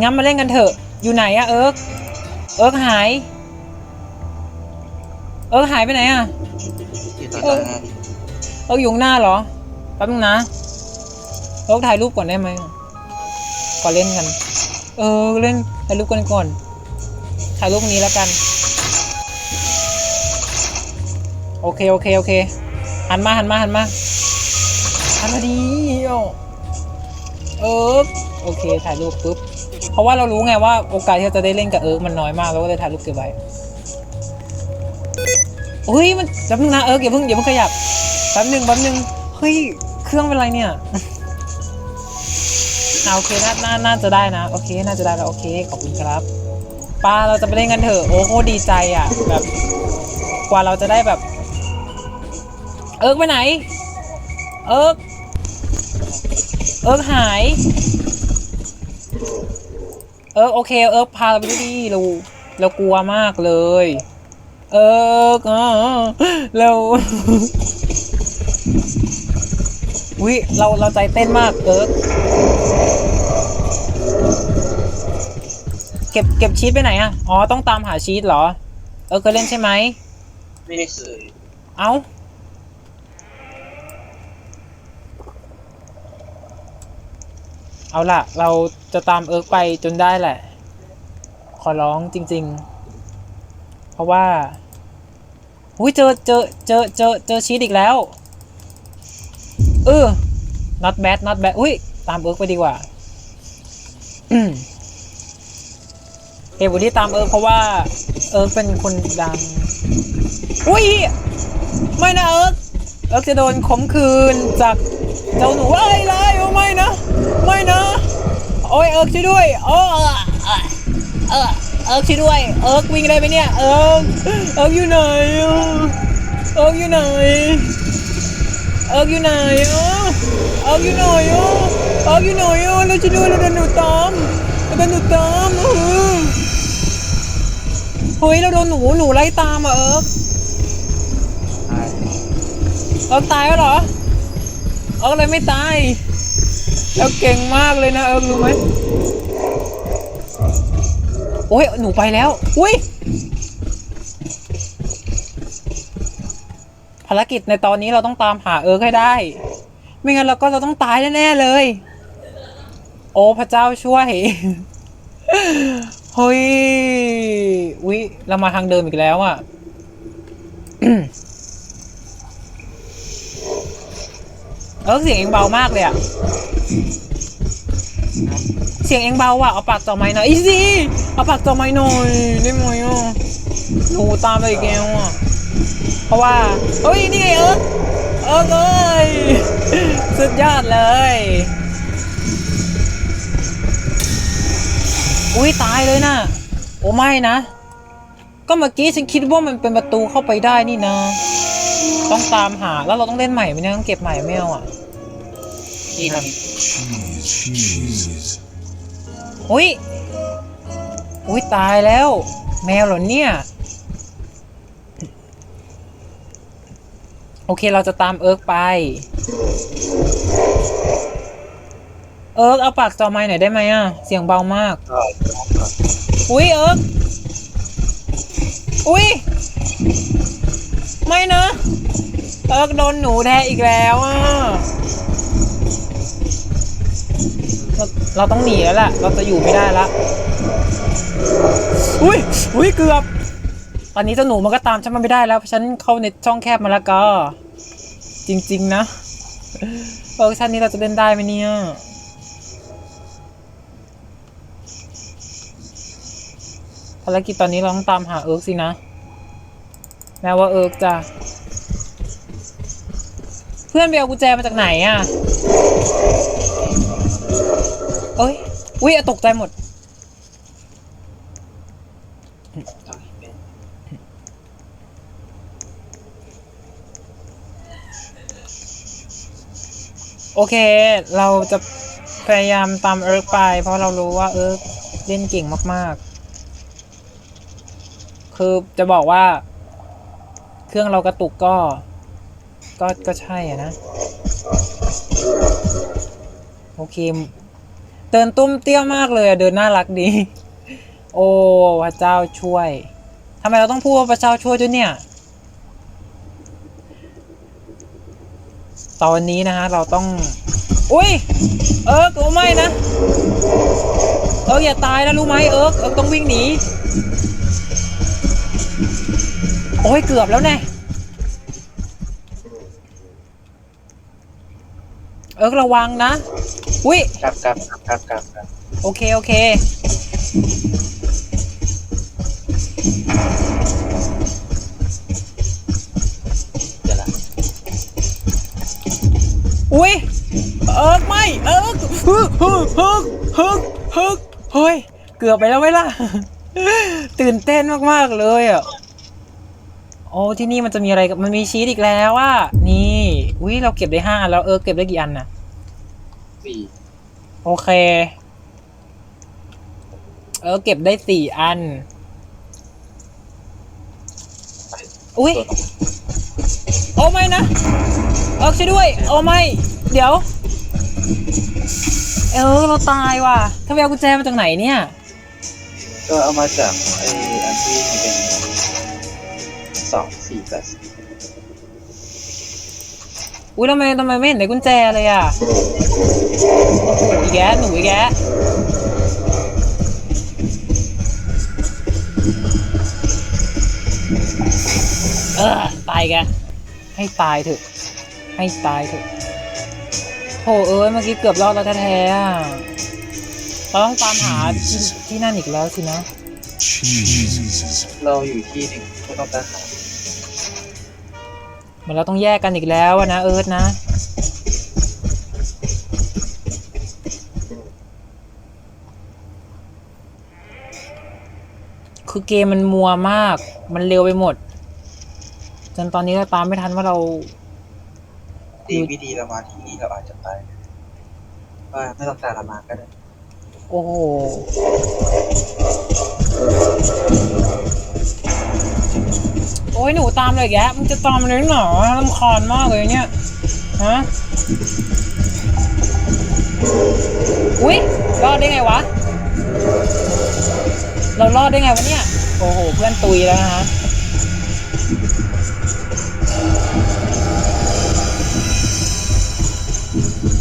งั้นมาเล่นกันเถอะ อยู่ไหนอะเอิร์กเอิร์กหาย เอิร์กหายไปไหนอะที่ตาตาเอิร์กอยู่ข้างหน้าเหรอ แป๊บนึงนะ เอิร์กถ่ายรูปก่อนได้ไหมก่อนเล่นกัน เออเล่นถ่ายรูปกันก่อน ถ่ายรูปนี้แล้วกัน โอเคโอเคโอเคหันมาหันมาหันมาหันมาดีอะเอิร์กโอเคถ่ายรูปปุ๊บ เพราะว่าเรารู้ไงว่าโอกาสที่เราจะได้เล่นกับเอิร์กมันน้อยมากเราก็เลยถ่ายรูปเก็บไว้เฮ้ยมันแป๊บนึงนะเอิร์กอย่าเพิ่งอย่าเพิ่งขยับแป๊บนึงแป๊บนึงเฮ้ยเครื่องเป็นไรเนี่ยเอาโอเคน่าน่าน่าจะได้นะโอเคน่าจะได้แล้วโอเคขอบคุณครับป้าเราจะไปเล่นกันเถอะโอ้โหดีใจอะแบบกว่าเราจะได้แบบ เอิร์กไปไหน เอิร์กเอิร์กหาย เอิร์กโอเคเอิร์กพาเราไปดีเราเรากลัวมากเลย เอิร์กอ่าเราวิเราเราใจเต้นมากเอิร์กเก็บเก็บชีตไปไหนอะอ๋อ ต้องตามหาชีตเหรอ เออเคยเล่นใช่ไหม ไม่ได้เคย เอ้า เอาล่ะ เราจะตามเอิร์กไปจนได้แหละ ขอร้องจริง ๆ เพราะว่าอุ้ยเจอเจอเจอเจอเจอชีตอีกแล้ว เออ not bad not bad อุ้ยตามเอิร์กไปดีกว่าเหตุผลที่ตามเอิร์กเพราะว่า เอิร์กเป็นคนดัง อุ้ย ไม่นะเอิร์ก เอิร์กจะโดนข่มขืนจากเจ้าหนูไอะไรไรโอ้ไม่นะ ไม่นะ โอ้ยเอิร์กช่วยด้วยโอ้เออเออเอิร์กช่วยด้วย เอิร์กวิ่งได้ไหมเนี่ย เอิร์กเอิร์กอยู่ไหน เอิร์กอยู่ไหน เอิร์กอยู่ไหนเอิร์กอยู่ไหนเอิร์กอยู่ไหนอะเราช่วยด้วยเราโดนหนูตามเราโดนหนูตามเออเฮ้ยเราโดนหนูหนูไล่ตามอะเอิร์ก เอิร์กตายแล้วเหรอ เอิร์กเลยไม่ตาย แล้วเก่งมากเลยนะเอิร์กรู้ไหมโอ้ย หนูไปแล้ว อุ้ย ภารกิจในตอนนี้เราต้องตามหาเอิร์กให้ได้ ไม่งั้นเราก็จะต้องตายแน่ ๆ เลย โอ้พระเจ้าช่วย เฮ้ย อุ้ยเรามาทางเดิมอีกแล้วอะ เออเสียงเองเบามากเลยอะเสียงเองเบาว่ะเอาปากจ่อไม้หน่อยอีสิเอาปากจ่อไม้หน่อยได้ไหมอะหนูตามไปอีกแล้วอะเพราะว่าเฮ้ยนี่ไงเอิร์กเอิร์กเอ้ยสุดยอดเลยอุ้ยตายเลยนะโอ้ไม่นะ ก็เมื่อกี้ฉันคิดว่ามันเป็นประตูเข้าไปได้นี่นะ ต้องตามหาแล้วเราต้องเล่นใหม่ไหมเนี่ยต้องเก็บใหม่ไม่เอาอะที่ท Cheese, cheese. อุ้ยอุ้ยตายแล้ว แมวเหรอเนี่ย โอเคเราจะตามเอิร์กไป เอิร์กเอาปากจอไม้หน่อยได้ไหมอะ เสียงเบามากำก็อุ้ยเอิร์กอุ้ยไม่นะ เอิร์กโดนหนูแทะอีกแล้วอะเราเราต้องหนีแล้วล่ะ เราจะอยู่ไม่ได้ละ อุ้ยอุ้ยเกือบ ตอนนี้เจ้าหนูมันก็ตามฉันมาไม่ได้แล้ว เพราะฉันเข้าในช่องแคบมาแล้วก็ จริง ๆ นะเออชั้นนี้เราจะเล่นได้ไหมเนี่ย ภารกิจตอนนี้เราต้องตามหาเอิร์กสินะ แม้ว่าเอิร์กจะ เพื่อนไปเอากุญแจมาจากไหนอะเอ้ยอุ้ยตกใจหมด โอเค เราจะพยายามตามเอิร์กไป เพราะเรารู้ว่าเอิร์กเล่นเก่งมาก ๆ คือจะบอกว่า เครื่องเรากระตุกก็ ก็ก็ใช่อะนะ โอเค เดินตุ้มเตี้ยมากเลยเดินน่ารักดี โอ้พระเจ้าช่วยทำไมเราต้องพูดว่าพระเจ้าช่วยด้วยเนี่ย ตอนนี้นะฮะเราต้อง อุ้ย เอิร์กโอ้ไม่นะ เอิร์กอย่าตายนะรู้ไหมเอิร์กเอิร์กต้องวิ่งหนี โอ้ยเกือบแล้วแน่ อิร์กระวังนะ อุ้ยกลับกลับกลับกลับกลับโอเค โอเค เดี๋ยวละอุ้ย เอิร์กไม่เอิร์กฮึกฮึกฮึกฮึกฮึกเฮ้ย เกือบไปแล้วไหมล่ะ ตื่นเต้นมาก ๆ เลยอะ โอ้ที่นี่มันจะมีอะไรกับมันมีชีสอีกแล้วว่านี่ อุ้ยเราเก็บได้ห้าอันแล้วเอิร์กเก็บได้กี่อันน่ะสี่โอเค เออเก็บได้สี่อันไปอุ้ยตัวต่อโอ้ไม่นะเออช่วยด้วยโอ้ไม่ เดี๋ยว เออเราตายว่ะถ้าไปเอากุญแจมาจากไหนเนี่ย ก็เอามาจากไอ้อันที่มันเป็นสองสี่แปด อุ้ยทำไมทำไมไม่เห็นในกุญแจเลยอะโอ้โหอีกแกหนูอีกแกเออตายแกให้ตายเถอะ ให้ตายเถอะโหเอ้ยเมื่อกี้เกือบรอดแล้วแท้ๆอะเราต้องตามหาที่ที่นั่นอีกแล้วสินะ cheese, เราอยู่ที่หนึ่งก็ต้องการหา เหมือนเราต้องแยกกันอีกแล้วอะนะเอิร์ธนะคือเกมมันมัวมาก มันเร็วไปหมด จนตอนนี้เราตามไม่ทันว่าเราดีไม่ดีเรามาที่นี่เราอาจจะไปว่าไม่ต้องการเรามาก็ได้ โอ้โห โอ้ยหนูตามเลยแกมึงจะตามเลยเหรอลำคาญมากเลยเนี่ยฮะอุ๊ยรอดได้ไงวะ เรารอดได้ไงวะเนี่ย โอ้โห เพื่อนตุยแล้วนะฮะ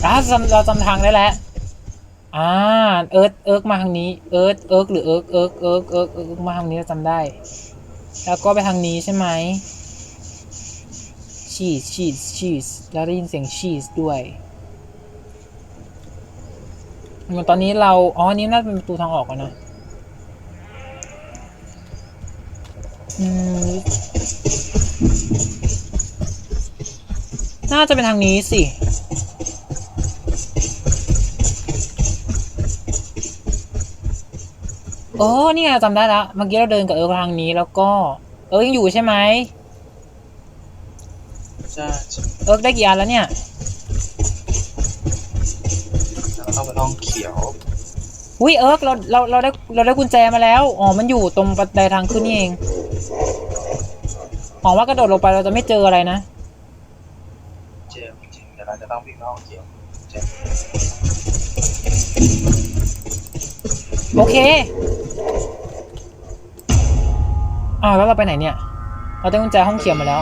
อะจำเราจำทางได้แล้วอ่าเอิร์ธเอิร์กมาทางนี้ เอิร์ธเอิร์กหรือเอิร์กเอิร์กเอิร์กเอิร์กเอิร์กมาทางนี้เราจำได้ แล้วก็ไปทางนี้ใช่ไหมชีสชีสชีสแล้วได้ยินเสียงชีสด้วยเหมือนตอนนี้เรา อ๋อ นี่น่าจะเป็นประตูทางออกอะนะอืมน่าจะเป็นทางนี้สิ อ้นี่ไงจำได้ละเมื่อกี้เราเดินกับเอิร์กทางนี้แล้วก็ เอิร์กยังอยู่ใช่ไหมใช่ใช่เอิร์กได้กี่อันแล้วเนี่ยแล้วก็ต้องไปห้องเขียวอุ้ยเอิร์กเราเราเราได้เราได้กุญแจมาแล้วอ๋อมันอยู่ตรงบันไดทางขึ้นนี่เองหวังว่ากระโดดลงไปเราจะไม่เจออะไรนะ เจอจริงแต่เราจะต้องวิ่งไปห้องเขียวเจอโอเค อ้าวแล้วเราไปไหนเนี่ย เราได้กุญแจห้องเขียวมาแล้ว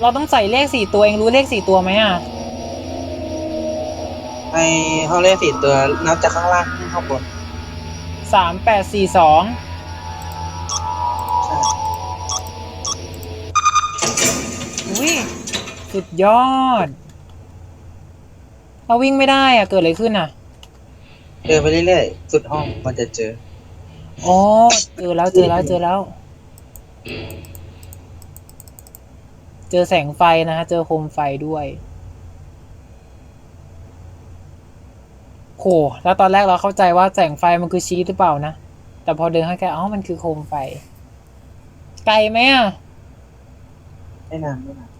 เราต้องใส่เลขสี่ตัวเองรู้เลขสี่ตัวไหมอะในห้องเลขสี่ตัวนับจากข้างล่างขึ้นข้างบนสามแปดสี่สองใช่อุ้ยสุดยอด เราวิ่งไม่ได้อะ เกิดอะไรขึ้นอะ เดินไปเรื่อยๆสุดห้องมันจะเจอ อ๋อเจอแล้วเจอแล้วเจอแล้ว เจอแสงไฟนะฮะเจอโคมไฟด้วยโหแล้วตอนแรกเราเข้าใจว่าแสงไฟมันคือชีสหรือเปล่านะ แต่พอเดินเข้าใกล้อ๋อมันคือโคมไฟ ไกลไหมอะไม่นานไม่นาน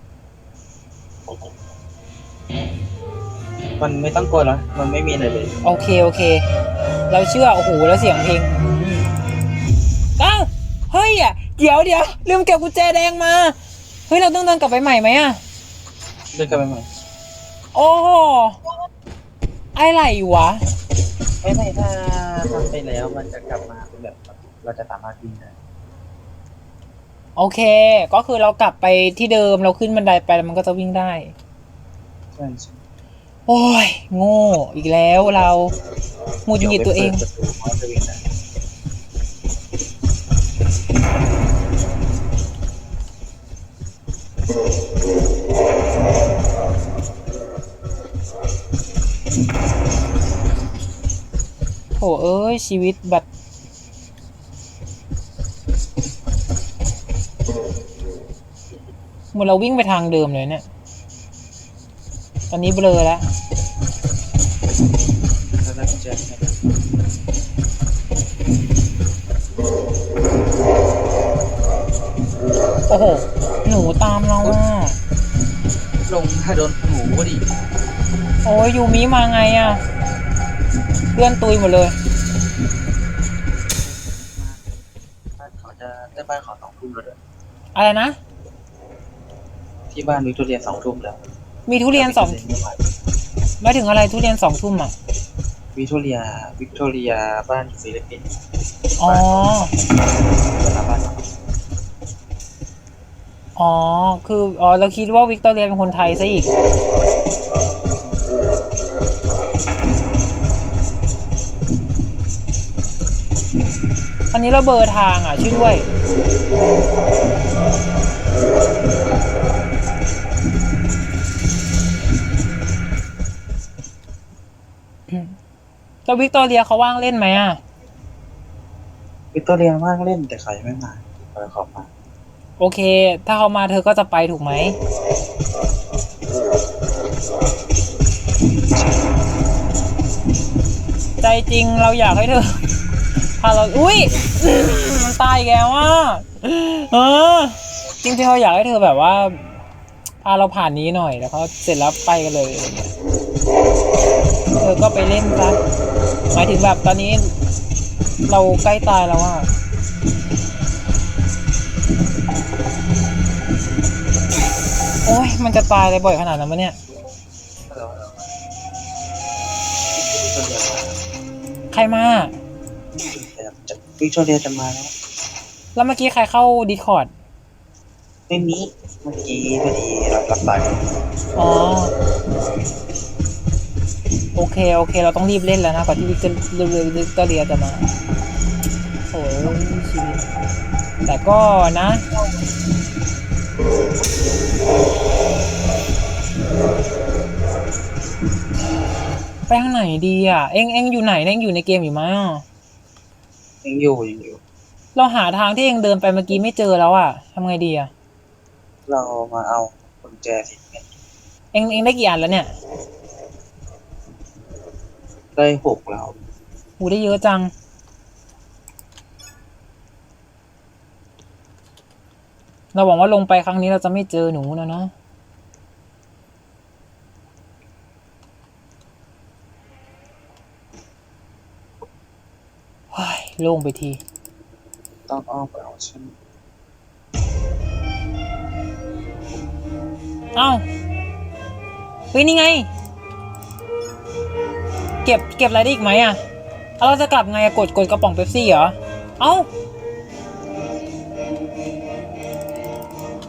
มันไม่ต้องกลัวหรอกมันไม่มีอะไรเลย โอเค โอเค เราเชื่อ โอ้โห แล้วเสียงเพลงอืมอ้าวเฮ้ย อะ เดี๋ยวเดี๋ยวลืมเก็บกุญแจแดงมา เฮ้ย เราต้องเดินกลับไปใหม่ไหมอะ เดินกันไปใหม่โอ้โหอะไรวะ ไม่ไม่ถ้าทำไปแล้วมันจะกลับมาเป็นแบบเราจะสามารถวิ่งได้โอเค ก็คือเรากลับไปที่เดิมเราขึ้นบันไดไปแล้วมันก็จะวิ่งได้ ใช่ใช่โอ้ย โง่อีกแล้วเราหงุดหงิดตัวเองดี๋ยไปปิดประตูมันจะวิ่งได้ ยชีวิตบัดเหมือนเราวิ่งไปทางเดิมเลยเนี่ย ตอนนี้เบลอแล้วแล้วได้กุญแจไหมโอ้โห หนูตามเราอะลงถ้าโดนหมูก็ดิ โอ้ยยูมิมาไงอะ เพื่อนตุยหมดเลย อะไรนะ ที่บ้านวิกตอเรียสองทุ่มแล้วมีทุเรียนสองไม่ถึงอะไรทุเรียนสองทุ่มอะ วิกตอเรียวิกตอเรียบ้านฟิลิปปินส์อ๋อ เวลาบ้านเราอ๋อ คือ อ๋อ เราคิดว่าวิกตอเรียเป็นคนไทยซะอีกต นนี้เราเบอร์ทางอะช่วยด้วยแล้ววิกตอเรียเขาว่างเล่นไหมอะ วิกตอเรียว่างเล่นแต่เขายังไม่มาเออขอบมาโอเค ถ้าเขามาเธอก็จะไปถูกไหม ใจจริงเราอยากให้เธอ พาเราอุ้ยมันตายอีกแล้วอะเออจริงๆเราอยากให้เธอแบบว่าพาเราผ่านนี้หน่อยแล้วเขาเสร็จแล้วไปกันเลยอะไรเงี้ยเธอก็ไปเล่นซะหมายถึงแบบตอนนี้ เราใกล้ตายแล้วอะโอ้ยมันจะตายเลยบ่อยขนาดนั้นปะเนี่ย ใครมา วิกตอเรียจะมาแล้ว แล้วเมื่อกี้ใครเข้าดีคอร์ดไม่มีเมื่อกี้พอดีรับรับสายอ๋อ โอเค โอเค เราต้องรีบเล่นแล้วนะก่อนที่วิกตอเรียวิกตอเรียจะมาโอ้ยชีวิตแต่ก็นะไปทางไหนดีอะ เอ็งเอ็งอยู่ไหนเนี่ยเอ็งอยู่ในเกมอยู่ไหมอะ ยังอยู่ยังอยู่ เราหาทางที่เอ็งเดินไปเมื่อกี้ไม่เจอแล้วอะทำไงดีอะ เรามาเอากุญแจสิเนี่ยเอ็งเอ็งได้กี่อันแล้วเนี่ยได้หกแล้ว หูได้เยอะจัง เราหวังว่าลงไปครั้งนี้เราจะไม่เจอหนูนะเนาะ ว้าย โล่งไปที ต้องอ้อมไปเอาใช่ไหมเอ้าเฮ้ยนี่ไง เก็บเก็บอะไรได้อีกไหมอะเอาเราจะกลับไงอะกดกดกระป๋องเป๊ปซี่เหรอ เอ้า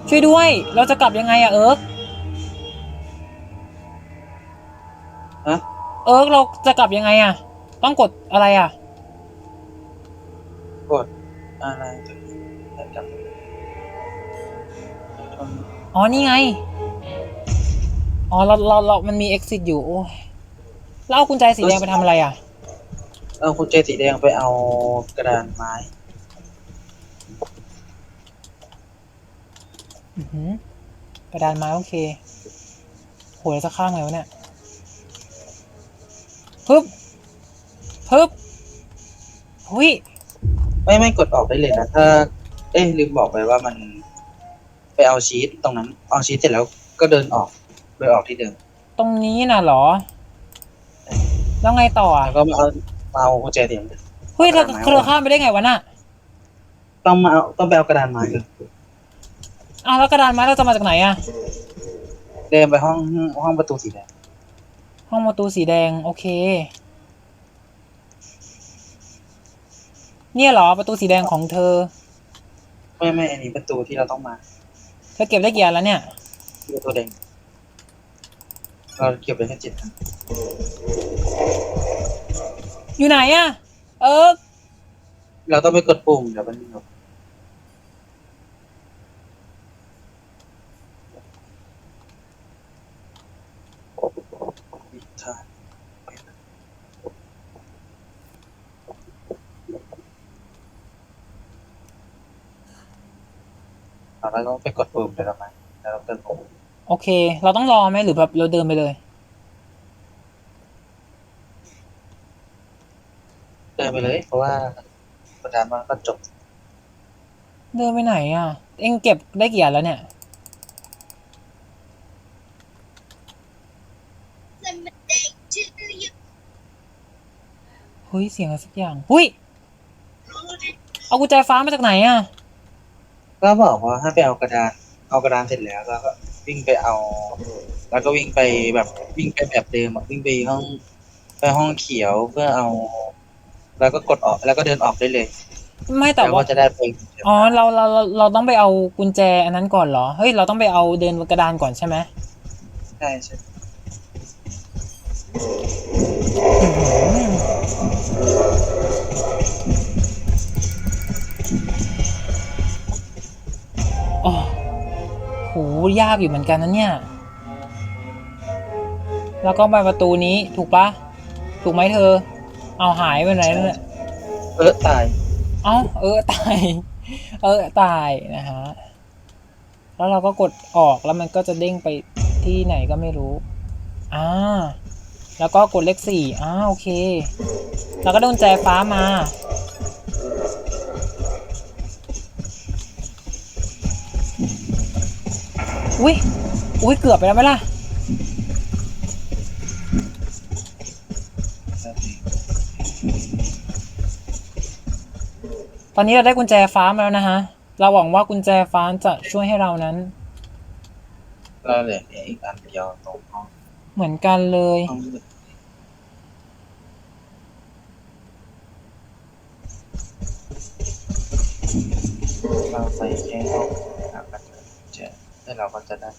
ช่วยด้วย เราจะกลับยังไงอะเอิร์กฮะ เอิร์กเราจะกลับยังไงอะต้องกดอะไรอะ กดอะไรตัวนี้แล้วจับอ๋อ นี่ไง อ๋อ เรา เรา เรา มันมี exit อยู่ โอ้ยแล้วเอากุญแจสีแดงไปทำอะไรอะเอาคุณเจสีแดงไปเอากระดานไม้ อื้อหือกระดานไม้โอเคโหแล้วจะข้ามไงวะเนี่ยฮึบฮึบหุย ไม่ไม่กดออกได้เลยนะถ้า เอ้ยลืมบอกไปว่ามัน ไปเอาชีตตรงนั้น เอาชีตเสร็จแล้วก็เดินออกเดินออกที่เดิมตรงนี้น่ะเหรอ แล้วไงต่ออะแล้วก็มาเอามาเอากุญแจสีแดงเฮ้ยเรากระดานไม้เราข้ามไปได้ไงวะน่ะต้องมาเอาต้องไปเอากระดานไม้เลยอ้าวแล้วกระดานไม้เราจะมาจากไหนอะ เดินไปห้องห้องประตูสีแดงหห้องประตูสีแดง โอเค เนี่ยเหรอประตูสีแดงของเธอ ไม่ไม่อันนี้ประตูที่เราต้องมาเธอเก็บได้กี่อันแล้วเนี่ยประตูแดงเราเก็บไปแค่เจ็ดอันอยู่ไหนอะเออ เราต้องไปกดปุ่มเดี๋ยวมันมีใเราต้องไปกดปุ่มเดี๋ยวเรามาแล้วเราเติมปุ่มโอเค เราต้องรอไหมหรือแบบเราเดินไปเลย เดินไปเลย เพราะว่าประธานมันก็จบเดินไปไหนอะเอ็งเก็บได้กี่อันแล้วเนี่ย เฮ้ย เสียงอะไรสักอย่าง หุ้ย เอากุญแจฟ้ามาจากไหนอะ ก็บอกว่าให้ไปเอากระดาน เอากระดานเสร็จแล้วแล้วก็วิ่งไปเอา แล้วก็วิ่งไปแบบวิ่งไปแบบเดิมอะวิ่งไปห้องไปห้องเขียวเพื่อเอา แล้วก็กดออกแล้วก็เดินออกได้เลยไม่แต่แล้วว่า ก็จะได้ไปอ๋อเราเราเราเราต้องไปเอากุญแจอันนั้นก่อนเหรอ เฮ้ยเราต้องไปเอาเดินกระดานก่อนใช่ไหมใช่ใช่ โหยากอยู่เหมือนกันนะเนี่ย แล้วก็ไปประตูนี้ถูกปะถูกไหมเธอ เอาหายไปไหนแล้วเนี่ยเออตาย เอ้าเออตาย เออตายนะฮะ แล้วเราก็กดออกแล้วมันก็จะเด้งไปที่ไหนก็ไม่รู้ อ่า แล้วก็กดเลขสี่อ่าโอเค แล้วก็โดนแจฟ้ามา อุ้ยอุ้ยเกือบไปแล้วไหมล่ะตอนนี้เราได้กุญแจฟ้ามาแล้วนะฮะ เราหวังว่ากุญแจฟ้าจะช่วยให้เรานั้น เราเหลือเนี่ยอีกอันเดียวตรงห้องเหมือนกันเลย ห้องมืดเราไปแค่ห้องนะครับแล้วก็เจ อแล้วเราก็จะได้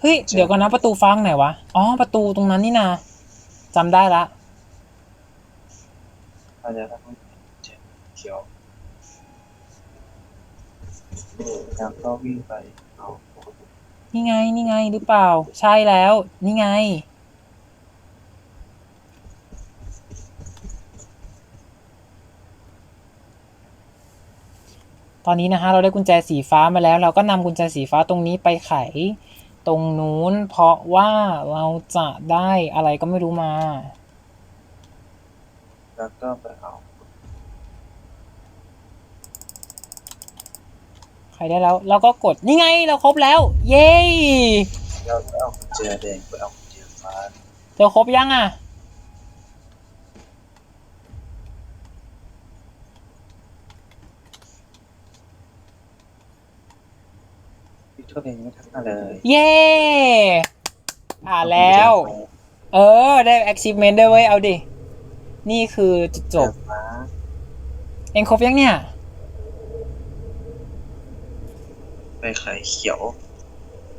เฮ้ย เดี๋ยวก่อนนะประตูฟ้าไหนวะ อ๋อ ประตูตรงนั้นนี่นาจำได้ละเราจะได้เจอเขียวแล้วก็วิ่งไปเอานี่ไง นี่ไงหรือเปล่า ใช่แล้ว นี่ไง ตอนนี้นะฮะเราได้กุญแจสีฟ้ามาแล้ว เราก็นำกุญแจสีฟ้าตรงนี้ไปไขตรงนู้น เพราะว่าเราจะได้อะไรก็ไม่รู้มา แล้วก็ไปเอา ใครได้แล้ว เราก็กดนี่ไงเราครบแล้ว เย้เราไปเอากุญแจแดงไปเอากุญแจฟ้าเธอครบยังอะ พี่โทษเองไม่ทักมาเลยเย้ผ่านแล้ว เออ ได้ achievement ด้วยเว้ย เอาดิ นี่คือจุดจบฟ้าเองครบยังเนี่ย ไปไข่เขียว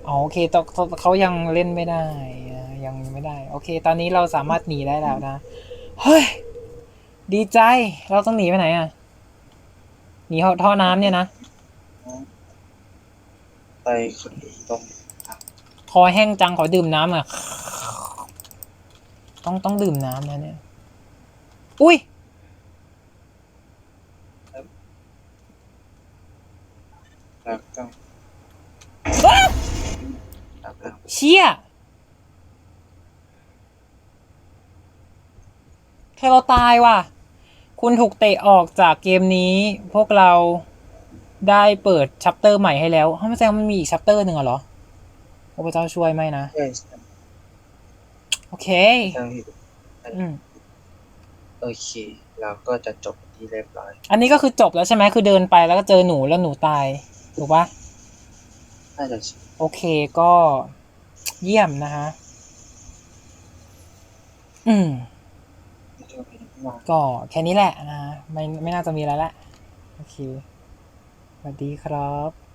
อ๋อโอเคตอนเขายังเล่นไม่ได้อะยังไม่ได้ โอเค ตอนนี้เราสามารถหนีได้แล้วนะ เฮ้ย ดีใจ เราต้องหนีไปไหนอะ หนีท่อท่อน้ำเนี่ยนะ ไปขุดตรงคอแห้งจังขอดื่มน้ำอะ ต้องต้องดื่มน้ำนะเนี่ย อุ้ยแล้วก็เชี่ยเธอเราตายว่ะ คุณถูกเตะออกจากเกมนี้พวกเรา ได้เปิดชัปเตอร์ใหม่ให้แล้วเฮ้ยมันแสดงว่ามันมีอีกชัปเตอร์หนึ่งเหรอโอ้พระเจ้าช่วยไหมนะ ใช่โอเคใช่อืม โอเค เราก็จะจบที่เรียบร้อยอันนี้ก็คือจบแล้วใช่ไหมคือเดินไปแล้วก็เจอหนูแล้วหนูตาย ถูกปะน่าจะใช่โอเคก็เยี่ยมนะฮะ อืมเจอเป็นมาก็แค่นี้แหละนะไม่ไม่น่าจะมีอะไรละ โอเคส วัสดีครับ